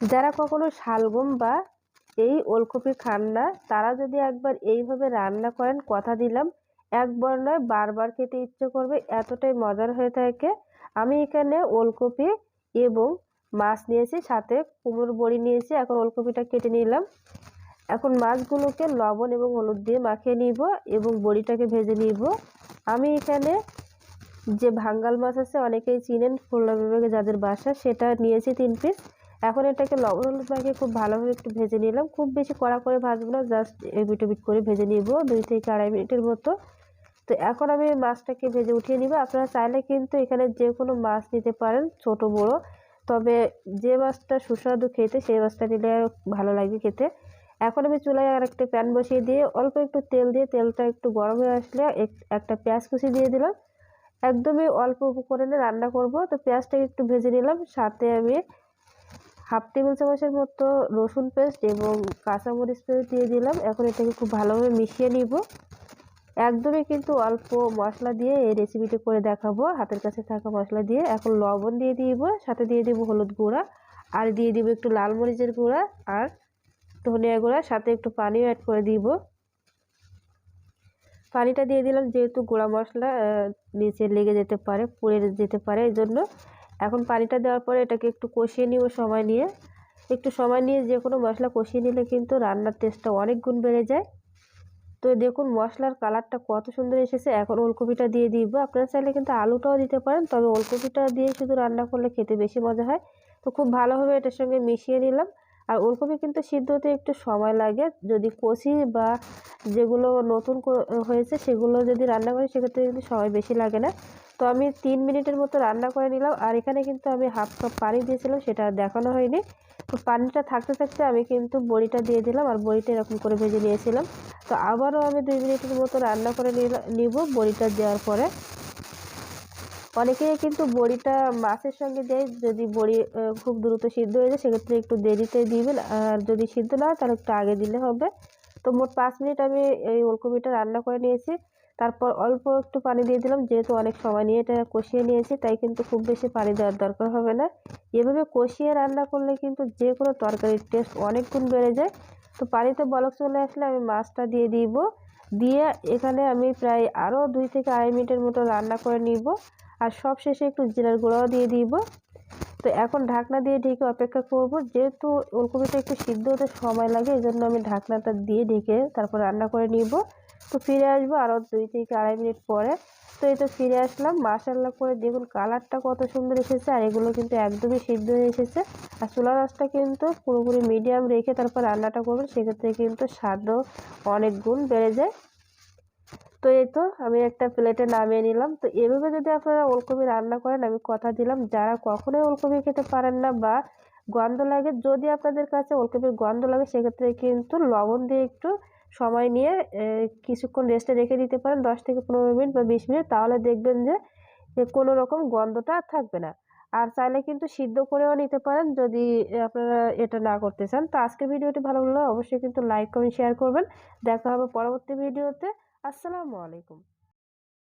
যারা কখনো শালগম বা এই ওলকপি খান না, তারা যদি একবার এইভাবে রান্না করেন, কথা দিলাম, একবার নয়, বারবার খেতে ইচ্ছে করবে, এতটাই মজার হয়ে থাকে। আমি এখানে ওলকপি এবং মাছ নিয়েছি, সাথে কুমড়োর বড়ি নিয়েছি, এখন ওলকপিটা কেটে নিলাম। এখন মাছগুলোকে লবণ এবং হলুদ দিয়ে মাখিয়ে নিব এবং বড়িটাকে ভেজে নিব। আমি এখানে যে ভাঙ্গাল মাছ আছে, অনেকেই চিনেন খুলনা বিভাগে যাদের বাসা, সেটা নিয়েছি তিন পিস। এখন এটাকে লবণ হলুদ মাখিয়ে খুব ভালোভাবে একটু ভেজে নিলাম। খুব বেশি কড়া করে ভাজবো না জাস্ট বিট করে ভেজে নিব, দুই থেকে আড়াই মিনিটের মতো। তো এখন আমি মাছটাকে ভেজে উঠিয়ে নিব। আপনারা চাইলে কিন্তু এখানে যে কোনো মাছ নিতে পারেন, ছোট, বড়। তবে যে মাছটা সুস্বাদু খেতে, সেই মাছটা নিলে ভালো লাগবে খেতে। এখন আমি চুলায় আর একটা প্যান বসিয়ে দিয়ে অল্প একটু তেল দিয়ে, তেলটা একটু গরম হয়ে আসলে একটা পেঁয়াজ কুচি দিয়ে দিলাম। একদমই অল্প উপকরণে রান্না করব। তো পেঁয়াজটাকে একটু ভেজে নিলাম। সাথে আমি হাফ টেবিল চামচের মতো রসুন পেস্ট এবং কাঁচামরিচ পেস্ট দিয়ে দিলাম। এখন এটাকে খুব ভালোভাবে মিশিয়ে নিব। একদমই কিন্তু অল্প মশলা দিয়ে এই রেসিপিটি করে দেখাবো। হাতের কাছে থাকা মশলা দিয়ে এখন লবণ দিয়ে দিব, সাথে দিয়ে দিব হলুদ গুঁড়া, আর দিয়ে দিব একটু লাল মরিচের গুঁড়া আর ধনিয়া গুঁড়া, সাথে একটু পানিও অ্যাড করে দিব। পানিটা দিয়ে দিলাম যেহেতু গুঁড়া মশলা নিচে লেগে যেতে পারে, পুড়ে যেতে পারে এই জন্য এখন পানিটা দেওয়ার পরে এটাকে একটু কষিয়ে নিব সময় নিয়ে। একটু সময় নিয়ে যে কোনো মশলা কষিয়ে নিলে কিন্তু রান্নার টেস্টটা অনেক গুণ বেড়ে যায়। তো দেখুন মশলার কালারটা কত সুন্দর এসেছে। এখন ওলকপিটা দিয়ে দিব। আপনারা চাইলে কিন্তু আলুটাও দিতে পারেন, তবে ওলকপিটা দিয়ে শুধু রান্না করলে খেতে বেশি মজা হয়। তো খুব ভালোভাবে এটার সঙ্গে মিশিয়ে নিলাম। আর ওলকপি কিন্তু সিদ্ধ হতে একটু সময় লাগে। যদি কষি বা যেগুলো নতুন হয়েছে সেগুলো যদি রান্না করি, সেক্ষেত্রে কিন্তু সময় বেশি লাগে না। তো আমি তিন মিনিটের মতো রান্না করে নিলাম। আর এখানে কিন্তু আমি হাফ কাপ পানি দিয়েছিলাম, সেটা দেখানো হয়নি। তো পানিটা থাকতে থাকতে আমি কিন্তু বড়িটা দিয়ে দিলাম আর বড়িটা এরকম করে ভেজে নিয়েছিলাম। তো আবারও আমি দুই মিনিটের মতো রান্না করে নিব বড়িটা দেওয়ার পরে। অনেকেই কিন্তু বড়িটা মাছের সঙ্গে দেয়, যদি বড়ি খুব দ্রুত সিদ্ধ হয়ে যায়, সেক্ষেত্রে একটু দেরিতে দিবেন। আর যদি সিদ্ধ না হয়, তাহলে একটু আগে দিলে হবে। তো মোট পাঁচ মিনিট আমি এই ওলকপিটা রান্না করে নিয়েছি। তারপর অল্প একটু পানি দিয়ে দিলাম। যেহেতু অনেক সময় নিয়ে এটা কষিয়ে নিয়েছি, তাই কিন্তু খুব বেশি পানি দেওয়ার দরকার হবে না। এভাবে কষিয়ে রান্না করলে কিন্তু যে কোনো তরকারির টেস্ট অনেক গুণ বেড়ে যায়। তো পানিতে বলক চলে আসলে আমি মাছটা দিয়ে দিব। দিয়ে এখানে আমি প্রায় আরও দুই থেকে আড়াই মিনিটের মতো রান্না করে নিব। আর সব শেষে একটু জিরার গুঁড়াও দিয়ে দিব। তো এখন ঢাকনা দিয়ে ঢেকে অপেক্ষা করব। যেহেতু ওলকপিটা একটু সিদ্ধ হতে সময় লাগে এই জন্য আমি ঢাকনাটা দিয়ে ঢেকে তারপর রান্না করে নিব। তো ফিরে আসব আরও দুই থেকে আড়াই মিনিট পরে। তো এই তো ফিরে আসলাম। মাসাল্লা করে দেখুন কালারটা কত সুন্দর এসেছে আর এগুলো কিন্তু একদমই সিদ্ধ হয়ে এসেছে। আর চুলা রাসটা কিন্তু পুরোপুরি মিডিয়াম রেখে তারপর রান্নাটা করবেন, সেক্ষেত্রে কিন্তু স্বাদও অনেক গুণ বেড়ে যায়। তো এই তো আমি একটা প্লেটে নামিয়ে নিলাম। তো এভাবে যদি আপনারা ওলকপি রান্না করেন, আমি কথা দিলাম, যারা কখনোই ওলকপি খেতে পারেন না বা গন্ধ লাগে, যদি আপনাদের কাছে ওলকপির গন্ধ লাগে, সেক্ষেত্রে কিন্তু লবণ দিয়ে একটু সময় নিয়ে কিছুক্ষণ রেস্টে রেখে দিতে পারেন দশ থেকে পনেরো মিনিট বা বিশ মিনিট, তাহলে দেখবেন যে কোনো রকম গন্ধটা আর থাকবে না। আর চাইলে কিন্তু সিদ্ধ করেও নিতে পারেন যদি আপনারা এটা না করতে চান। তো আজকে ভিডিওটি ভালো লাগলে অবশ্যই কিন্তু লাইক কমেন্ট শেয়ার করবেন। দেখা হবে পরবর্তী ভিডিওতে। আসসালামু আলাইকুম।